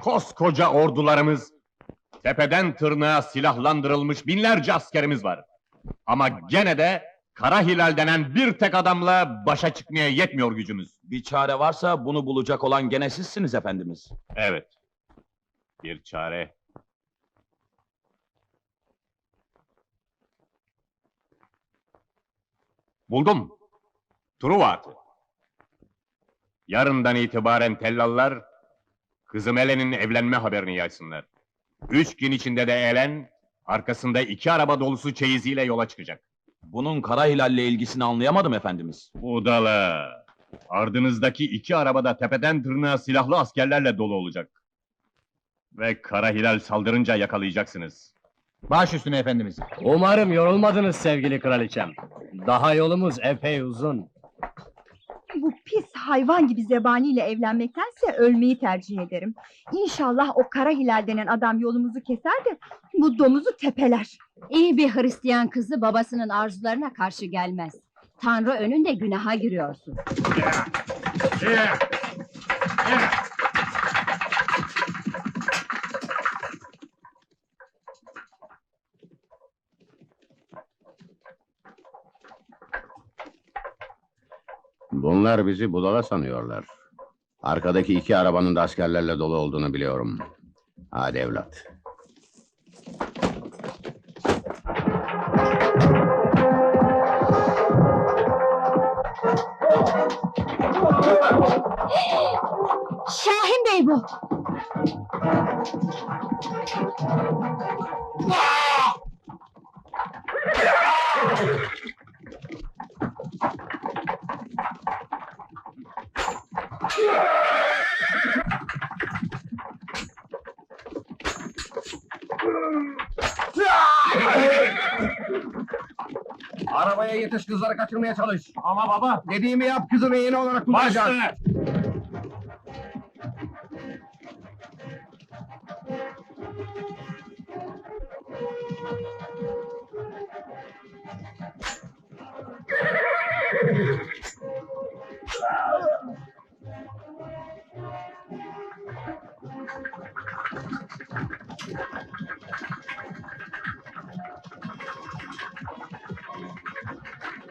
Koskoca ordularımız, tepeden tırnağa silahlandırılmış binlerce askerimiz var. Ama gene de Kara Hilal denen bir tek adamla başa çıkmaya yetmiyor gücümüz. Bir çare varsa bunu bulacak olan gene sizsiniz efendimiz. Evet. Bir çare. Buldum. Truva atı. Yarından itibaren tellallar kızım Elen'in evlenme haberini yaysınlar. Üç gün içinde de Elen arkasında iki araba dolusu çeyiziyle yola çıkacak. Bunun kara hilalle ilgisini anlayamadım efendimiz. Budala. Ardınızdaki iki arabada tepeden tırnağa silahlı askerlerle dolu olacak. Ve Kara Hilal saldırınca yakalayacaksınız. Baş üstüne efendimiz. Umarım yorulmadınız sevgili kraliçem. Daha yolumuz epey uzun. Bu pis hayvan gibi zebaniyle evlenmektense ölmeyi tercih ederim. İnşallah o kara hilal denen adam yolumuzu keser de bu domuzu tepeler. İyi bir Hristiyan kızı babasının arzularına karşı gelmez. Tanrı önünde günaha giriyorsun. Bunlar bizi budala sanıyorlar. Arkadaki iki arabanın da askerlerle dolu olduğunu biliyorum. Hadi evlat. Şahin Bey bu. Arabaya yetiş kızları kaçırmaya çalış. Ama baba. Dediğimi yap kızını iğne olarak kullanacağız.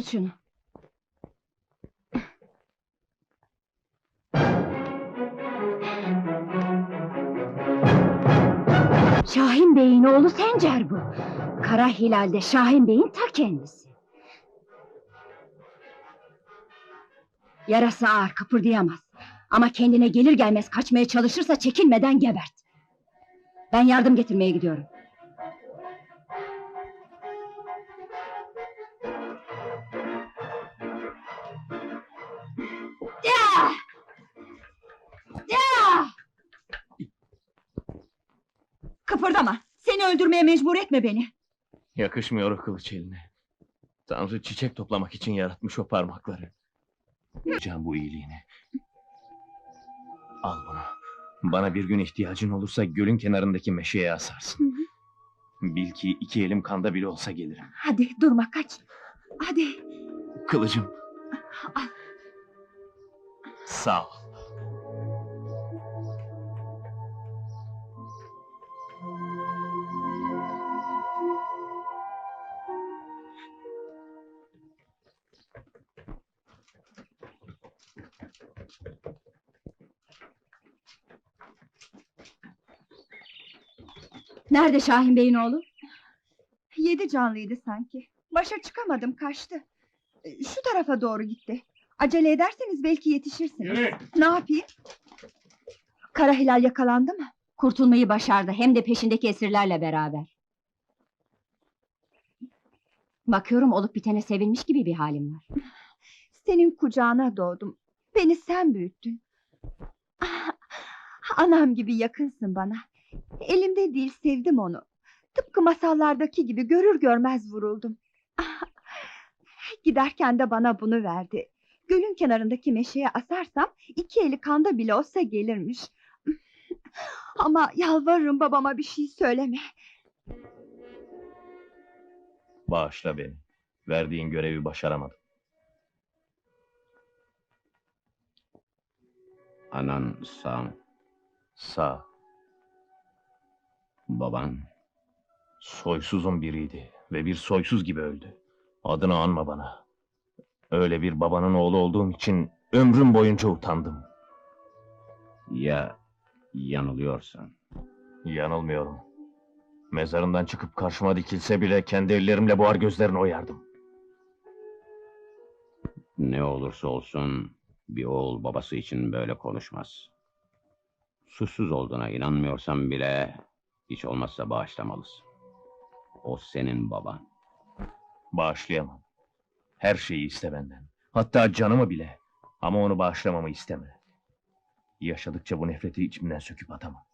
Tut şunu. Şahin Bey'in oğlu Sencer bu. Kara Hilal'de Şahin Bey'in ta kendisi. Yarası ağır, kıpırdayamaz. Ama kendine gelir gelmez kaçmaya çalışırsa çekinmeden gebert. Ben yardım getirmeye gidiyorum. Seni öldürmeye mecbur etme beni. Yakışmıyor o kılıç eline. Tanrı çiçek toplamak için yaratmış o parmakları. Yapacağım bu iyiliğini. Al bunu. Bana bir gün ihtiyacın olursa gölün kenarındaki meşeye asarsın. Bil ki iki elim kanda bile olsa gelirim. Hadi durma kaç. Hadi. Kılıcım. Sağ ol. Nerede Şahin Bey'in oğlu? Yedi canlıydı sanki. Başa çıkamadım kaçtı. Ee, Şu tarafa doğru gitti. Acele ederseniz belki yetişirsiniz. Ne yapayım? Kara Hilal yakalandı mı? Kurtulmayı başardı hem de peşindeki esirlerle beraber. Bakıyorum olup bitene sevinmiş gibi bir halim var. Senin kucağına doğdum. Beni sen büyüttün. Ah, Anam gibi yakınsın bana. Elimde değil sevdim onu. Tıpkı masallardaki gibi görür görmez vuruldum. Ah, Giderken de bana bunu verdi. Gölün kenarındaki meşeye asarsam iki eli kanda bile olsa gelirmiş. Ama yalvarırım babama bir şey söyleme. Bağışla beni. Verdiğin görevi başaramadım. Anan sağ? Sağ, Baban? soysuzun biriydi ve bir soysuz gibi öldü. Adını anma bana. Öyle bir babanın oğlu olduğum için ömrüm boyunca utandım. Ya yanılıyorsan? Yanılmıyorum. Mezarından çıkıp karşıma dikilse bile kendi ellerimle boğar gözlerini oyardım. Ne olursa olsun bir oğul babası için böyle konuşmaz. Suçsuz olduğuna inanmıyorsan bile hiç olmazsa bağışlamalısın. O senin baban. Bağışlayamam. Her şeyi iste benden. Hatta canımı bile. Ama onu bağışlamamı isteme. Yaşadıkça bu nefreti içimden söküp atamam.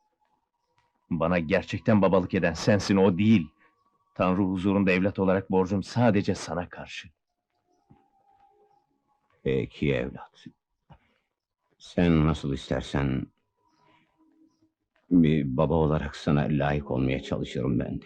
Bana gerçekten babalık eden sensin, o değil. Tanrı huzurunda evlat olarak borcum sadece sana karşı. Peki evlat. Sen nasıl istersen bir baba olarak sana layık olmaya çalışırım ben de.